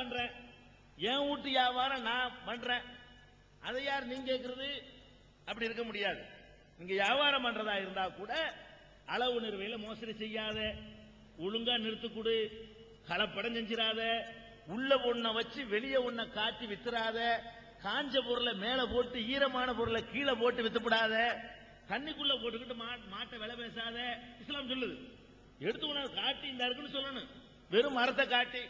பண்றேன். என் வீட்டு வியாபாரம் நான் பண்றேன். அதை யார் நீங்க கேட்கறது? அப்படி இருக்க முடியாது. நீங்க வியாபாரம் பண்றதா இருந்தா கூட அளவு நிறுவையில மோசடி செய்யாத ஒழுங்கா நிறுத்து கொடு கலப்படம் செஞ்சிடாத உள்ள ஒன்ன வச்சு வெளியே ஒன்ன காட்டி வித்துறாத காஞ்ச பொருளை மேல போட்டு ஈரமான பொருளை கீழே போட்டு வித்துப்படாத தண்ணிக்குள்ள போட்டுக்கிட்டு மாட்டை விலை பேசாத. இஸ்லாம் சொல்லுது. எடுத்து உனக்கு காட்டி இந்த இருக்குன்னு சொல்லணும். வெறும் மரத்தை காட்டி.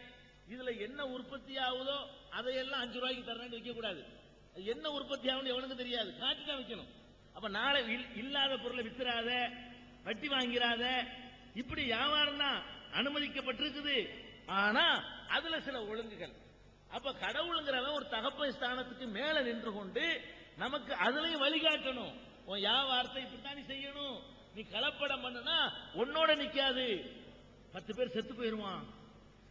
இதுல என்ன உற்பத்தி ஆகுதோ அதையெல்லாம் அஞ்சு ரூபாய்க்கு தரேன்னு வைக்க கூடாது என்ன உற்பத்தி ஆகும் எவனுக்கு தெரியாது. காட்டி தான் வைக்கணும். அப்ப நாளை இல்லாத பொருளை வித்துறாத வட்டி வாங்கிறாத இப்படி வியாபாரம் தான் அனுமதிக்கப்பட்டிருக்குது. ஆனா அதுல சில ஒழுங்குகள். அப்ப கடவுளுங்கிறவன் ஒரு தகப்பன் ஸ்தானத்துக்கு மேல நின்று கொண்டு நமக்கு அதுலயும் வழிகாட்டணும். உன் வியாபாரத்தை இப்படித்தான் நீ செய்யணும். நீ கலப்படம் பண்ணுனா உன்னோட நிக்காது. பத்து பேர் செத்து போயிருவான்.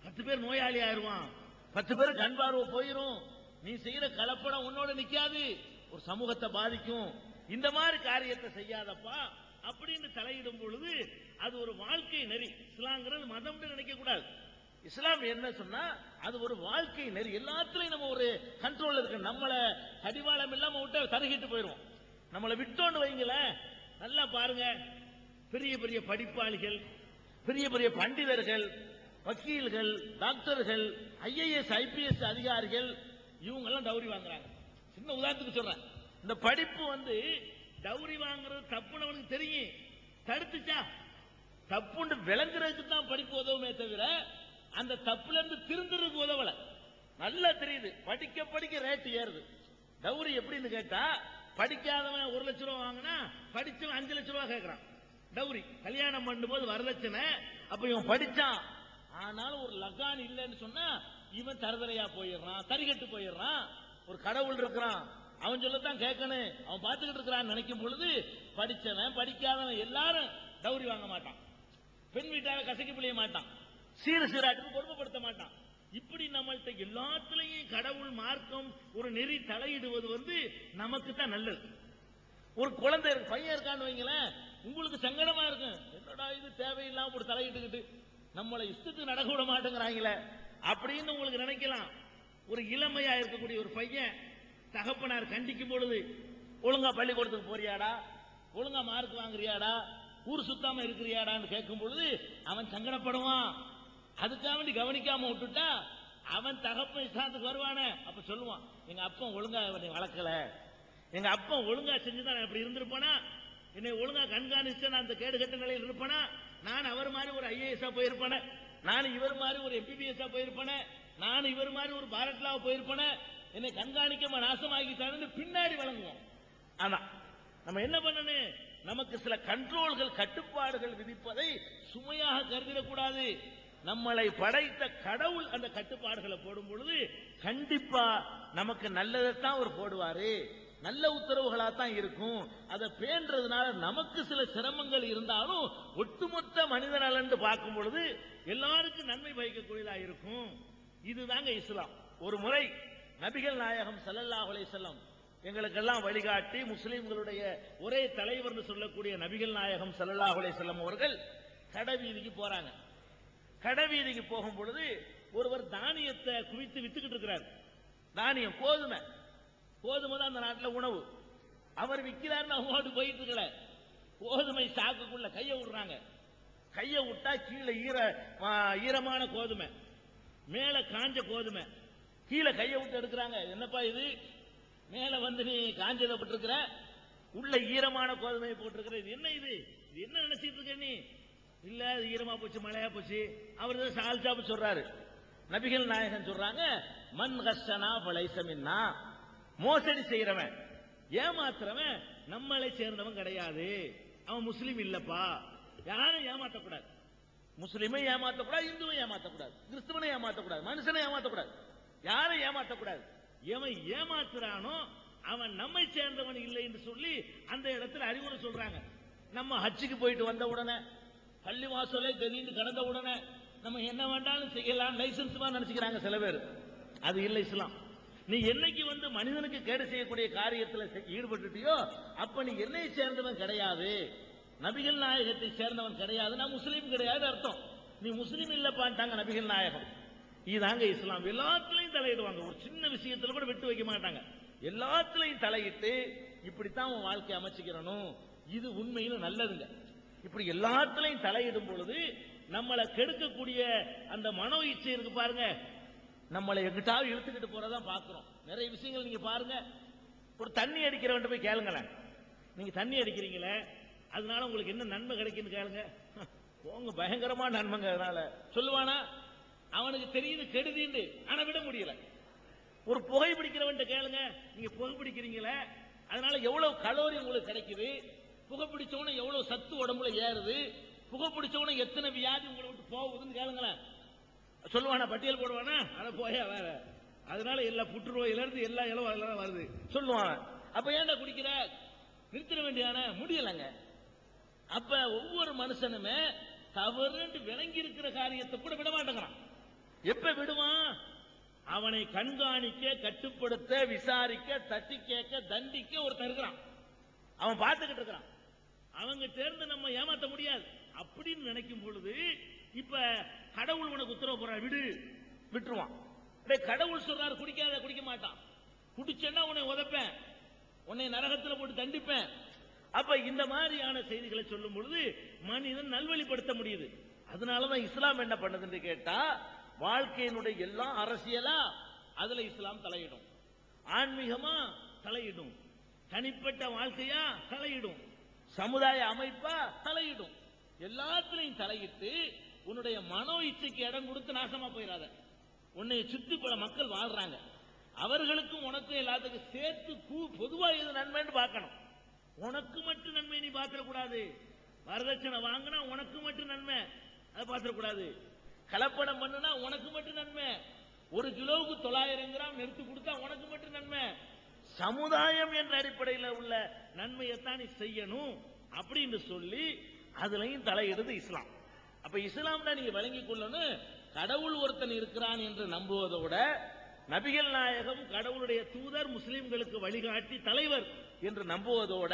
பத்து பேர் நோயாளி ஆயிருவான். பத்து பேர் கண் பார்வை போயிரும். நீ செய்யற கலப்படம் உன்னோட நிக்காது. ஒரு சமூகத்தை பாதிக்கும். இந்த மாதிரி காரியத்தை செய்யாதப்பா. அப்படின்னு தலையிடும் பொழுது அது ஒரு வாழ்க்கை நெறி. இஸ்லாங்கிறது மதம் நினைக்க கூடாது. இஸ்லாம் என்ன சொன்னா அது ஒரு வாழ்க்கை நெறி. எல்லாத்துலயும் நம்ம ஒரு கண்ட்ரோல் இருக்கு. நம்மள கடிவாளம் இல்லாம விட்டா தருகிட்டு போயிருவோம். நம்மளை விட்டோன்னு வைங்கள நல்லா பாருங்க. பெரிய பெரிய படிப்பாளிகள் பெரிய பெரிய பண்டிதர்கள் வக்கீல்கள் டாக்டர்கள் ஐஏஎஸ் ஐபிஎஸ் அதிகாரிகள் இவங்க எல்லாம் டவுரி வாங்குறாங்க. சின்ன உதாரணத்துக்கு சொல்றேன். இந்த படிப்பு வந்து டவுரி வாங்குறது தப்புன்னு அவனுக்கு தெரியும். தடுத்துச்சா? தப்புன்னு விளங்குறதுக்கு தான் படிப்பு உதவுமே தவிர அந்த தப்புல இருந்து திருந்துறதுக்கு உதவல. நல்லா தெரியுது. படிக்க படிக்க ரேட்டு ஏறுது. டவுரி எப்படின்னு கேட்டா படிக்காதவன் ஒரு லட்ச ரூபா வாங்கினா படிச்சவன் அஞ்சு லட்ச ரூபா கேட்கறான் டவுரி கல்யாணம் பண்ணும்போது வரலட்சணை அப்ப இவன் படிச்சான். ஆனாலும் ஒரு லகான் இல்லைன்னு சொன்னா இவன் தரதலையா போயிடுறான் தரிகட்டு போயிடுறான் ஒரு கடவுள் இருக்கிறான். அவன் சொல்லத்தான் கேட்கணும். அவன் பார்த்துக்கிட்டு இருக்கிறான்னு நினைக்கும் பொழுது படிச்சவன் படிக்காதவன் எல்லாரும் டவுரி வாங்க மாட்டான். பெண் வீட்டார கசக்கி பிழைய மாட்டான். சீர சீராட்டுக்கு கொடுமைப்படுத்த மாட்டான். இப்படி நம்மள்ட்ட எல்லாத்துலயும் கடவுள் மார்க்கம் ஒரு நெறி தலையிடுவது வந்து நமக்கு தான் நல்லது. ஒரு குழந்தை பையன் இருக்கான்னு வைங்களேன் உங்களுக்கு சங்கடமா இருக்கும். என்னடா இது தேவையில்லாம ஒரு தலையிட்டுக்கிட்டு நம்மளை இஷ்டத்துக்கு நடக்க விட மாட்டேங்கிறாங்களே அப்படின்னு உங்களுக்கு நினைக்கலாம். ஒரு இளமையா இருக்கக்கூடிய ஒரு பையன் தகப்பனார் கண்டிக்கும் பொழுது ஒழுங்கா பள்ளிக்கூடத்துக்கு போறியாடா? ஒழுங்கா மார்க் வாங்குறியாடா? ஊர் சுத்தாம இருக்கிறியாடான்னு கேட்கும் பொழுது அவன் சங்கடப்படுவான். அதுக்காக வேண்டி கவனிக்காம விட்டுட்டா அவன் தகப்பன் இஷ்டத்துக்கு வருவானே. அப்ப சொல்லுவான் எங்க அப்பா ஒழுங்கா என்னை வளர்க்கல. எங்க அப்பா ஒழுங்கா செஞ்சுதான் நான் இப்படி இருந்திருப்பானா? என்னை ஒழுங்கா கண்காணிச்சு நான் அந்த கேடு கட்ட நிலையில் இருப்பேனா? நான் அவர் மாதிரி ஒரு ஐஏஎஸ் போயிருப்பேன். நான் இவர் மாதிரி ஒரு எம்பிபிஎஸ் போயிருப்பேன். நான் இவர் மாதிரி ஒரு பாரட்லாவை போயிருப்பேன். என்னை கண்காணிக்க நாசமாக்கிட்டான்னு பின்னாடி வழங்குவோம். ஆனா நம்ம என்ன பண்ணணும்? நமக்கு சில கண்ட்ரோல்கள் கட்டுப்பாடுகள் விதிப்பதை சுமையாக கருதிடக்கூடாது. நம்மளை படைத்த கடவுள் அந்த கட்டுப்பாடுகளை போடும் பொழுது கண்டிப்பா நமக்கு நல்லதைத்தான் அவர் போடுவாரு. நல்ல உத்தரவுகளா தான் இருக்கும். அதை பேன்றதுனால நமக்கு சில சிரமங்கள் இருந்தாலும் ஒட்டுமொத்த மனித நலன் பார்க்கும் பொழுது எல்லாருக்கும் நன்மை பயக்கக்கூடியதா இருக்கும். இதுதாங்க இஸ்லாம். ஒரு முறை நபிகள் நாயகம் ஸல்லல்லாஹு செல்லம் எங்களுக்கெல்லாம் வழிகாட்டி முஸ்லீம்களுடைய ஒரே தலைவர்னு சொல்லக்கூடிய நபிகள் நாயகம் ஸல்லல்லாஹு அலைஹி அவர்கள் கடவீதிக்கு போறாங்க. கடவீதிக்கு போகும் பொழுது ஒருவர் தானியத்தை குவித்து வித்துக்கிட்டு இருக்கிறார். தானியம் கோதுமை. கோதுமை தான் அந்த நாட்டில் உணவு. அவர் விற்கிறாருன்னு அவங்களோடு போயிட்டு இருக்கல கோதுமை சாக்குக்குள்ள கையை விடுறாங்க. கையை விட்டா கீழே ஈர ஈரமான கோதுமை. மேல காஞ்ச கோதுமை. கீழே கையை விட்டு எடுக்கிறாங்க. என்னப்பா இது? மேல வந்து நீ காஞ்சதை போட்டிருக்கிற உள்ள ஈரமான கோதுமையை போட்டிருக்கிற. இது என்ன இது? இது என்ன நினைச்சிட்டு இருக்க நீ? இல்ல அது ஈரமா போச்சு மழையா போச்சு. அவர் தான் சால்சாப்பு சொல்றாரு. நபிகள் நாயகன் சொல்றாங்க மண் கஷ்டனா பழைசமின்னா மோசடி செய்யறவன் ஏமாத்துறவன் நம்மளை சேர்ந்தவன் கிடையாது. அவன் முஸ்லீம் இல்லப்பா. யாரும் ஏமாத்தக்கூடாது. முஸ்லீமே ஏமாத்தக்கூடாது இந்துவை ஏமாத்தக்கூடாது கிறிஸ்துவனை ஏமாத்தக்கூடாது மனுஷனை ஏமாத்தக்கூடாது. யாரும் ஏமாத்தக்கூடாது? எவன் ஏமாத்துறானோ அவன் நம்மை சேர்ந்தவன் இல்லை என்று சொல்லி அந்த இடத்துல அறிவுரை சொல்றாங்க. நம்ம ஹஜ்ஜுக்கு போயிட்டு வந்த உடனே பள்ளி வாசலே தெரிந்து கடந்த உடனே நம்ம என்ன வேண்டாலும் செய்யலாம் லைசன்ஸ் நினைச்சுக்கிறாங்க சில பேர். அது இல்லை இஸ்லாம். நீ என்னைக்கு வந்து மனிதனுக்கு கேடு செய்யக்கூடிய காரியத்தில் ஈடுபட்டுட்டியோ அப்ப நீ என்னை சேர்ந்தவன் கிடையாது. நபிகள் நாயகத்தை சேர்ந்தவன் கிடையாது. நான் முஸ்லீம் கிடையாது அர்த்தம். நீ முஸ்லீம் இல்லப்பான்ட்டாங்க நபிகள் நாயகம். இதாங்க இஸ்லாம். எல்லாத்துலயும் தலையிடுவாங்க. ஒரு சின்ன விஷயத்துல கூட விட்டு வைக்க மாட்டாங்க. எல்லாத்துலயும் தலையிட்டு இப்படித்தான் உன் வாழ்க்கையை அமைச்சுக்கிறனும் இது உண்மையில நல்லதுங்க. இப்படி எல்லாத்துலயும் தலையிடும் பொழுது நம்மளை கெடுக்கக்கூடிய அந்த மனோ இச்சை இருக்கு பாருங்க. நம்மளை எங்கிட்டாவது இழுத்துக்கிட்டு போறதான் பாக்குறோம். நிறைய விஷயங்கள் நீங்க பாருங்க. ஒரு தண்ணி அடிக்கிறவன் போய் கேளுங்களேன். நீங்க தண்ணி அடிக்கிறீங்களே அதனால உங்களுக்கு என்ன நன்மை கிடைக்குன்னு கேளுங்க. போங்க பயங்கரமா நன்மைங்க அதனால. சொல்லுவானா அவனுக்கு தெரியுது கெடுதின்னு ஆனா விட முடியல. ஒரு புகை பிடிக்கிறவன்ட்ட கேளுங்க. நீங்க புகை பிடிக்கிறீங்களே அதனால எவ்வளவு கலோரி உங்களுக்கு கிடைக்குது? புகைப்பிடிச்சவன எவ்வளவு சத்து உடம்புல ஏறுது? புகைப்பிடிச்சவன எத்தனை வியாதி உங்களை விட்டு போகுதுன்னு கேளுங்களேன். சொல்லுவானா பட்டியல் போடுவானா? அட போயா வேற. அதனால எல்லா புற்றுநோயில இருந்து எல்லா இளவும் அதெல்லாம் வருது. சொல்லுவான். அப்ப ஏன்டா குடிக்கிற? நிறுத்திட வேண்டியானே முடியலங்க. அப்ப ஒவ்வொரு மனுஷனுமே தவறுன்னு விளங்கி இருக்கிற காரியத்தை கூட விட மாட்டேங்கிறான். எப்ப விடுவான்? அவனை கண்காணிக்க கட்டுப்படுத்த விசாரிக்க தட்டி கேட்க தண்டிக்க ஒருத்தன் இருக்கிறான். அவன் பார்த்துக்கிட்டு இருக்கிறான். அவங்க தேர்ந்து நம்ம ஏமாத்த முடியாது. அப்படின்னு நினைக்கும் பொழுது இப்ப கடவுள் உனக்கு உத்தரவு போற விடு. விட்டுருவான். கடவுள் சொல்றாரு குடிக்காத குடிக்க மாட்டான். குடிச்சேன்னா உன்னை உதைப்பேன். உன்னை நரகத்துல போட்டு தண்டிப்பேன். அப்ப இந்த மாதிரியான செய்திகளை சொல்லும் பொழுது மனிதன் நல்வழிப்படுத்த முடியுது. அதனாலதான் இஸ்லாம் என்ன பண்ணுதுன்னு கேட்டா வாழ்க்கையினுடைய எல்லா அரசியலா அதுல இஸ்லாம் தலையிடும். ஆன்மீகமா தலையிடும். தனிப்பட்ட வாழ்க்கையா தலையிடும். சமுதாய அமைப்பா தலையிடும். எல்லாத்திலையும் தலையிட்டு உன்னுடைய மனோ இச்சைக்கு இடம் கொடுத்து நாசமா போயிடாத. உன்னை சுத்தி பல மக்கள் வாழ்றாங்க. அவர்களுக்கும் உனக்கும் எல்லாத்துக்கும் சேர்த்து கூ- பொதுவா எது நன்மைன்னு பார்க்கணும். உனக்கு மட்டும் நன்மை நீ பார்த்துடக்கூடாது. வரதட்சணை வாங்கினா உனக்கு மட்டும் நன்மை. அதை பார்த்துடக்கூடாது. கலப்படம் பண்ணுனா உனக்கு மட்டும் நன்மை. ஒரு கிலோவுக்கு தொள்ளாயிரம் கிராம் நிறுத்து கொடுத்தா உனக்கு மட்டும் நன்மை. சமுதாயம் என்ற அடிப்படையில் உள்ள நன்மையைத்தான் நீ செய்யணும் அப்படின்னு சொல்லி அதுலயும் தலையிடுது இஸ்லாம். அப்ப இஸ்லாம்னா நீங்க வழங்கி கொள்ளணும் கடவுள் ஒருத்தன் இருக்கிறான் என்று நம்புவதோட நபிகள் நாயகம் கடவுளுடைய தூதர் முஸ்லிம்களுக்கு வழிகாட்டி தலைவர் என்று நம்புவதோட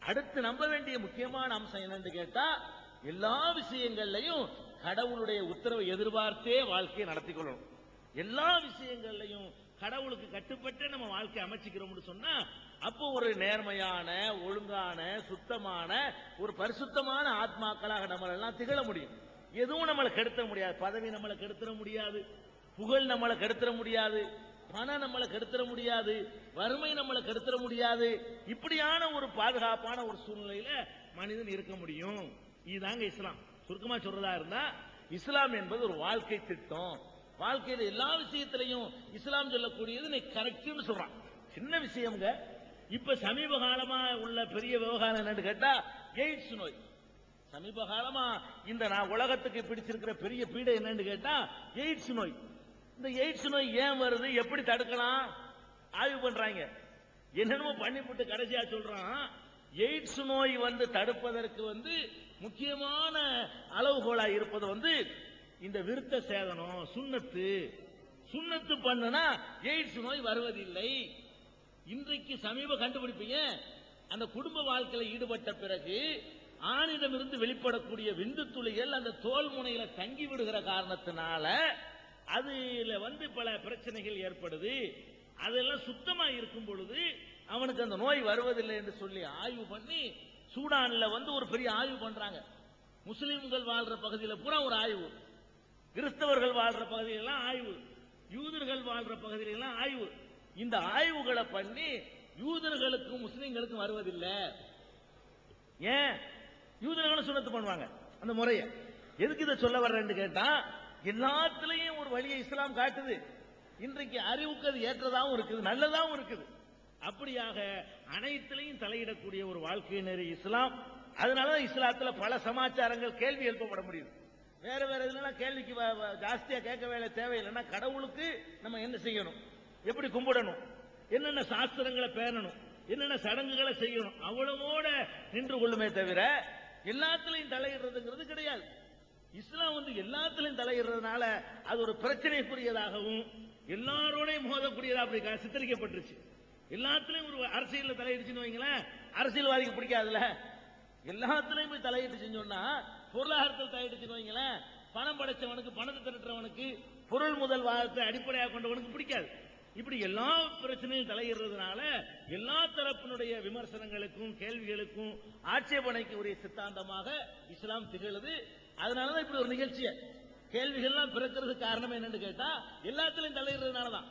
அடுத்து நம்ப வேண்டிய முக்கியமான அம்சம் என்னன்னு கேட்டா எல்லா விஷயங்கள்லையும் கடவுளுடைய உத்தரவை எதிர்பார்த்தே வாழ்க்கையை நடத்தி கொள்ளணும். எல்லா விஷயங்கள்லையும் கடவுளுக்கு கட்டுப்பட்டு நம்ம வாழ்க்கை அமைச்சுக்கிறோம்னு சொன்னா அப்போ ஒரு நேர்மையான ஒழுங்கான சுத்தமான ஒரு பரிசுத்தமான ஆத்மாக்களாக நம்மளெல்லாம் திகழ முடியும். எதுவும் நம்மளை கெடுத்த முடியாது. பதவி நம்மளை கெடுத்துட முடியாது. புகழ் நம்மளை கெடுத்துட முடியாது. பணம் நம்மளை கெடுத்துட முடியாது. வறுமை நம்மளை கெடுத்துட முடியாது. இப்படியான ஒரு பாதுகாப்பான ஒரு சூழ்நிலையில மனிதன் இருக்க முடியும். இதுதாங்க இஸ்லாம். சுருக்கமா சொல்றதா இருந்தா இஸ்லாம் என்பது ஒரு வாழ்க்கை திட்டம். வாழ்க்கையில எல்லா விஷயத்திலையும் இஸ்லாம் சொல்லக்கூடியது நீ கரெக்ட்னு சொல்றான். சின்ன விஷயம்ங்க. இப்ப சமீப காலமா உள்ள பெரிய விவகாரம் என்னன்னு கேட்டா எய்ட்ஸ் நோய். சமீப காலமா இந்த நான் உலகத்துக்கு பிடிச்சிருக்கிற பெரிய பீடை என்னன்னு கேட்டா எய்ட்ஸ் நோய். இந்த எய்ட்ஸ் நோய் ஏன் வருது? எப்படி தடுக்கலாம்? ஆய்வு பண்றாங்க. என்னென்னமோ பண்ணிவிட்டு கடைசியா சொல்றான் எய்ட்ஸ் நோய் வந்து தடுப்பதற்கு வந்து முக்கியமான அளவுகோலா இருப்பது வந்து இந்த விருத்த சேதனம் சுண்ணத்து. சுண்ணத்து பண்ணுனா எய்ட்ஸ் நோய் வருவதில்லை. இன்றைக்கு சமீப கண்டுபிடிப்பீங்க அந்த குடும்ப வாழ்க்கையில் ஈடுபட்ட பிறகு ஆணிடமிருந்து வெளிப்படக்கூடிய விந்து துளிகள் அந்த தோல் முனையில தங்கி விடுகிற காரணத்தினால அதுல வந்து பல பிரச்சனைகள் ஏற்படுது. அதெல்லாம் சுத்தமா இருக்கும் பொழுது அவனுக்கு அந்த நோய் வருவதில்லை என்று சொல்லி ஆய்வு பண்ணி சூடான்ல வந்து ஒரு பெரிய ஆய்வு பண்றாங்க. முஸ்லிம்கள் வாழ்ற பகுதியில் பூரா ஒரு ஆய்வு. கிறிஸ்தவர்கள் வாழ்ற பகுதியிலெல்லாம் ஆய்வு. யூதர்கள் வாழ்ற பகுதியிலெல்லாம் ஆய்வு. இந்த ஆய்வுகளை பண்ணி யூதர்களுக்கும் முஸ்லிம்களுக்கும் வருவதில்லை. ஏன்? யூதர்களும் சுண்ணத்து பண்ணுவாங்க அந்த முறைய. எதுக்கு இதை சொல்ல வர்றேன்னு கேட்டா எல்லாத்துலயும் ஒரு வழியை இஸ்லாம் காட்டுது. இன்றைக்கு அறிவுக்கு அது ஏற்றதாகவும் இருக்குது நல்லதாகவும் இருக்குது. அப்படியாக அனைத்திலையும் தலையிடக்கூடிய ஒரு வாழ்க்கை நெறி இஸ்லாம். அதனாலதான் இஸ்லாத்துல பல சமாச்சாரங்கள் கேள்வி எழுப்பப்பட முடியுது. வேற வேற இதுலாம் கேள்விக்கு வ- ஜாஸ்தியா கேட்க வேலை தேவையில்லைன்னா கடவுளுக்கு நம்ம என்ன செய்யணும்? எப்படி கும்பிடணும்? என்னென்ன சாஸ்திரங்களை பேணணும்? என்னென்ன சடங்குகளை செய்யணும்? அவ்வளவோட நின்று கொள்ளுமே தவிர எல்லாத்துலையும் தலையிடுறதுங்கிறது கிடையாது. இஸ்லாம் வந்து எல்லாத்துலயும் தலையிடுறதுனால அது ஒரு பிரச்சனைக்குரியதாகவும் எல்லாரோடையும் மோதக்கூடியதா அப்படி சித்தரிக்கப்பட்டுருச்சு. எல்லாத்துலயும் ஒரு அரசியல் தலையிடுச்சுன்னு வைங்களேன் அரசியல்வாதிக்கு பிடிக்காதுல்ல? எல்லாத்துலயும் போய் தலையிட்டுச்சுன்னு செஞ்சோம்னா பொருளாதாரத்தில் தலையிடுச்சுன்னு வைங்களேன் பணம் படைச்சவனுக்கு பணத்தை திரட்டுறவனுக்கு பொருள் முதல் வாதத்தை அடிப்படையாக கொண்டவனுக்கு பிடிக்காது. இப்படி எல்லா பிரச்சனையும் தலையிடுறதுனால எல்லா தரப்பினுடைய விமர்சனங்களுக்கும் கேள்விகளுக்கும் ஆட்சேபனைக்கு உரிய சித்தாந்தமாக இஸ்லாம் திகழுது. அதனாலதான் இப்படி ஒரு நிகழ்ச்சியை. கேள்விகள்லாம் பிறக்கிறதுக்கு காரணம் என்னன்னு கேட்டா எல்லாத்திலையும் தலையிடுறதுனால தான்